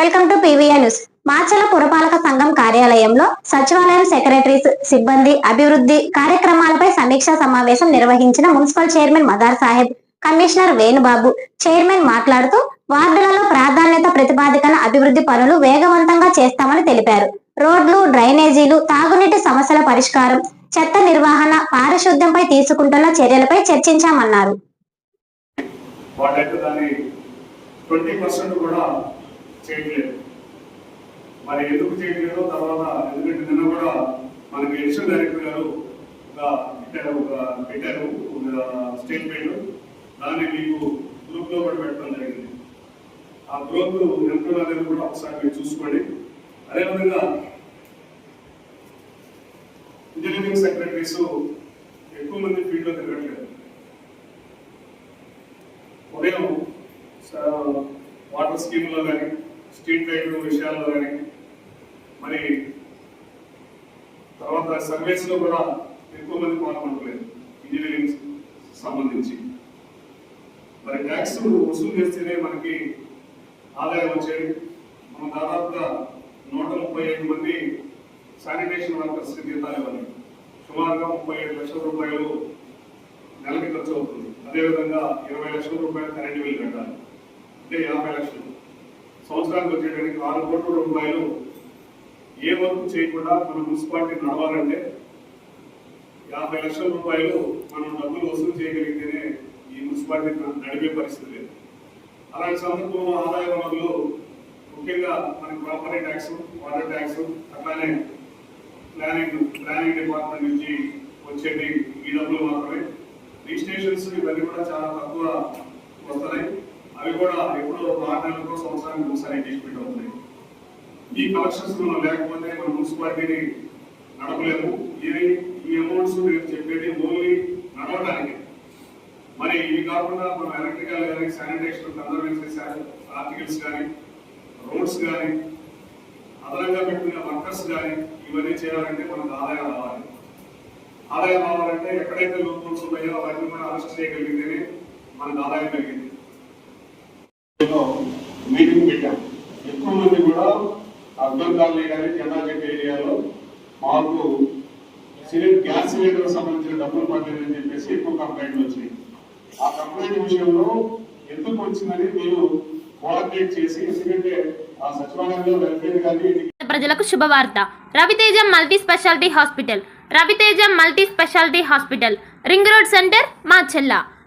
Welcome to PVR news. Machala పురపాలక సంఘం కార్యాలయంలో సచివాలయం సెక్రటరీస్ సిబ్బంది అభివృద్ధి కార్యక్రమాలపై సమీక్షా సమావేశం నిర్వహించిన municipal chairman Madar Saheb commissioner Venubabu chairman మాట్లాడుతూ వార్డులలో ప్రాధాన్యత ప్రతిపాదికన అభివృద్ధి పనులు వేగవంతంగా చేస్తామని తెలిపారు. రోడ్లు డ్రైనేజీలు తాగునీటి సమస్యల పరిష్కారం చెత్త నిర్వహణ పారిశుద్ధ్యంపై తీసుకుంటున్న చర్యలపై చర్చించామన్నారు. వాళ్ళైతే దాన్ని ట్వంటీ పర్సెంట్ కూడా చేయట్లేదు మరి ఎందుకు చేయట్లేదో తర్వాత ఎందుకంటే నిన్న కూడా మనకి ఎడిషనల్ డైరెక్టర్ గారు ఒక పెట్టారు ఒక పెట్టారు స్టేట్మెంట్ దాన్ని మీకు గ్రూప్లో కూడా పెట్టడం జరిగింది. ఆ గ్రూప్ ఎంత అనేది కూడా ఒకసారి మీరు చూసుకోండి. అదేవిధంగా ఇంజనీరింగ్ సెక్రటరీస్ ఎక్కువ మంది ఫీల్డ్లో తిరగట్లేదు. ఉదయం వాటర్ స్కీమ్లో కానీ స్ట్రీట్ లైట్లు విషయాల్లో కానీ మరి తర్వాత సర్వీస్లో కూడా ఎక్కువ మంది పాల్గొనట్లేదు ఇంజనీరింగ్ సంబంధించి. మరి ట్యాక్స్ వసూలు చేస్తేనే మనకి ఆదాయం వచ్చేది. మనం దాదాపుగా నూట ముప్పై ఐదు మంది శానిటేషన్ వర్కర్స్ జీతాలు సుమారుగా ముప్పై ఏడు లక్షల రూపాయలు నెలకి ఖర్చు అవుతుంది. అదేవిధంగా ఇరవై లక్షల రూపాయలు కరెంటు బిల్ కట్టాలి. అంటే యాభై లక్షలు. సంవత్సరానికి వచ్చేటానికి ఆరు కోట్ల రూపాయలు ఏ వర్క్ చేయకుండా మన మున్సిపాలిటీ నడవాలంటే యాభై లక్షల రూపాయలు మనం డబ్బులు వసూలు చేయగలిగితేనే ఈ మున్సిపాలిటీ నడిపే పరిస్థితి లేదు. అలాంటి సందర్భంలో ఆదాయ వనరులు ముఖ్యంగా మనకి ప్రాపర్టీ ట్యాక్స్ వాటర్ ట్యాక్స్ అట్లానే ప్లానింగ్ ప్లానింగ్ డిపార్ట్మెంట్ నుంచి వచ్చేటి ఈ డబ్బులు మాత్రమే. రిజిస్ట్రేషన్స్ ఇవన్నీ కూడా చాలా తక్కువ అవి కూడా ఎప్పుడో ఆరు నెలలకు సంవత్సరానికి ఒకసారి ఎంగేజ్మెంట్ అవుతున్నాయి ఈ కలెక్షన్స్ మనం లేకపోతే మన మున్సిపాలిటీని నడపలేము. ఇది ఈ అమౌంట్స్ నేను చెప్పేది ఓన్లీ నడవడానికి మరి ఇవి కాకుండా మనం ఎలక్ట్రికల్ కానీ శానిటేషన్ కన్జర్వేషన్ ఆర్టికల్స్ కానీ రోడ్స్ కానీ అదనంగా పెట్టుకునే వర్కర్స్ కానీ ఇవన్నీ చేయాలంటే మనకు ఆదాయం రావాలి. ఆదాయం రావాలంటే ఎక్కడైతే లోపల్స్ ఉన్నాయో అవన్నీ మనం అరెస్ట్ చేయగలిగితేనే మనకు ఆదాయం కలిగింది మీటింగ్ పెట్టాం. ఎక్కువ మంది కూడా అర్బన్ కాలనీ కానీ జెండా ఏరియాలో మాకు సిలిండర్ గ్యాస్ సిలిండర్ సంబంధించిన డబ్బులు పడలేదని చెప్పేసి ఎక్కువ కంప్లైంట్లు వచ్చినాయి. ఆ కంప్లైంట్ విషయంలో ఎందుకు వచ్చిందని మీరు కోఆర్డినేట్ చేసి ఎందుకంటే ఆ సచివాలయంలో వెల్ఫేర్ కానీ ప్రజలకు శుభవార్త. Raviteja multi speciality hospital. Raviteja multi speciality hospital. Ring road centre మా చెల్లా